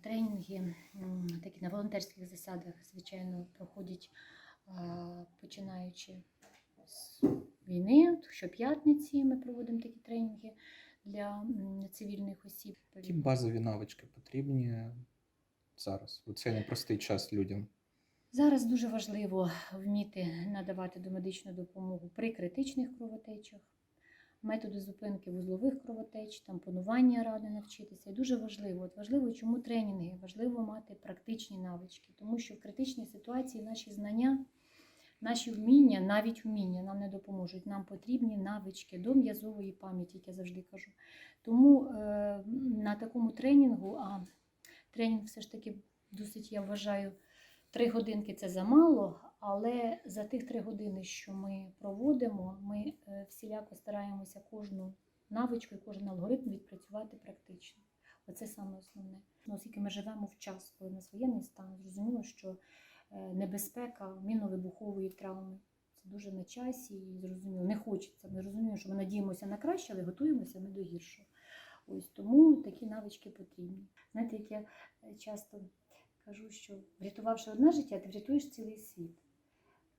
Тренінги такі на волонтерських засадах, звичайно, проходять починаючи з війни. Щоп'ятниці ми проводимо такі тренінги для цивільних осіб. Які базові навички потрібні зараз? У цей непростий час людям. Зараз дуже важливо вміти надавати домедичну допомогу при критичних кровотечах, методи зупинки вузлових кровотеч, тампонування рани навчитися. І дуже важливо. От важливо, чому тренінги? Важливо мати практичні навички, тому що в критичній ситуації наші знання, наші вміння, навіть вміння нам не допоможуть. Нам потрібні навички до м'язової пам'яті, як я завжди кажу. Тому е, на такому тренінгу, а тренінг все ж таки досить, я вважаю, Три годинки це замало, але за тих три години, що ми проводимо, ми е, всіляко стараємося кожну навичку і кожен алгоритм відпрацювати практично. Оце саме основне. Ну, Оскільки ми живемо в час, коли у нас воєнний стан, зрозуміло, що е, небезпека мінно-вибухової травми це дуже на часі і зрозуміло, не хочеться. Ми розуміємо, що ми надіємося на краще, але готуємося ми до гіршого. Ось тому такі навички потрібні. Знаєте, як я е, часто кажу, що врятувавши одне життя, ти врятуєш цілий світ.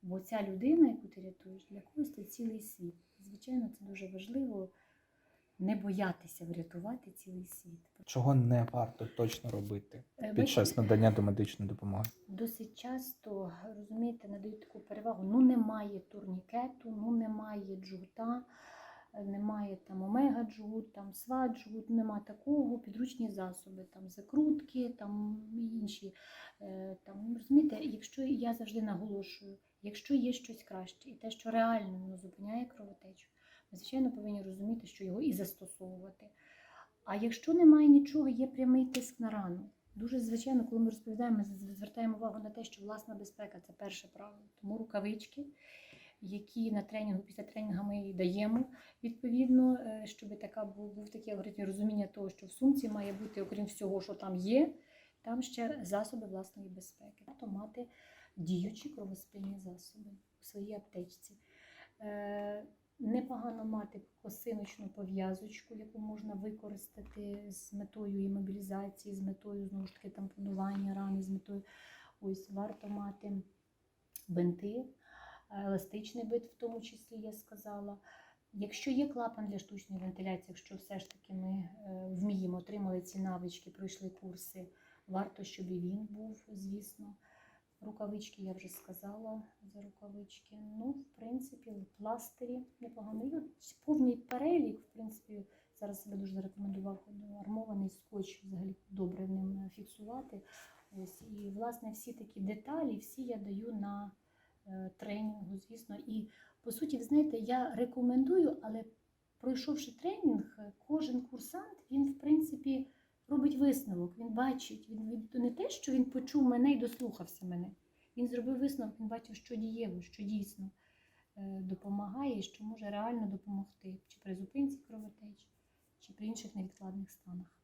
Бо ця людина, яку ти рятуєш, для когось це цілий світ. Звичайно, це дуже важливо не боятися врятувати цілий світ. Чого не варто точно робити Е, під час надання домедичної допомоги? Досить часто, розумієте, надають таку перевагу. Ну, немає турнікету, ну немає джгута, е, немає там омега-джгут, там сват-джгут, нема такого, підручні засоби, там закрутки, там інші. е, Там, розумієте, якщо я завжди наголошую, якщо є щось краще, і те, що реально воно зупиняє кровотечу, ми, звичайно, повинні розуміти, що його і застосовувати. А якщо немає нічого, є прямий тиск на рану. Дуже звичайно, коли ми розповідаємо, ми звертаємо увагу на те, що власна безпека це перше правило. Тому рукавички, які на тренінгу, після тренінгу ми даємо, відповідно, е, щоб така був, такий алгоритм розуміння того, що в сумці має бути, окрім всього, що там є, там ще засоби власної безпеки. Тобто мати діючі кровоспільні засоби у своїй аптечці. Е, Непогано мати косиночну пов'язочку, яку можна використати з метою імобілізації, з метою знову ж таки тампонування рани, з метою ось варто мати бинти, еластичний бит, в тому числі я сказала. Якщо є клапан для штучної вентиляції, якщо все ж таки ми е, вміємо, отримали ці навички, пройшли курси, варто, щоб і він був, звісно. Рукавички я вже сказала за рукавички. Ну, в принципі, пластирі непогано. От повний перелік, в принципі, зараз себе дуже зарекомендував ну, армований скотч, взагалі добре ним фіксувати. Ось і власне всі такі деталі, всі я даю на е, тренінгу, звісно. І по суті, знаєте, я рекомендую, але пройшовши тренінг, е, кожен курсант він, в принципі, робить висновок. Він бачить, він, він не те, що він почув мене і дослухався мене. Він зробив висновок, він бачив, що дієво, що дійсно е, допомагає що може реально допомогти чи при зупинці кровотеч, чи при інших невідкладних станах.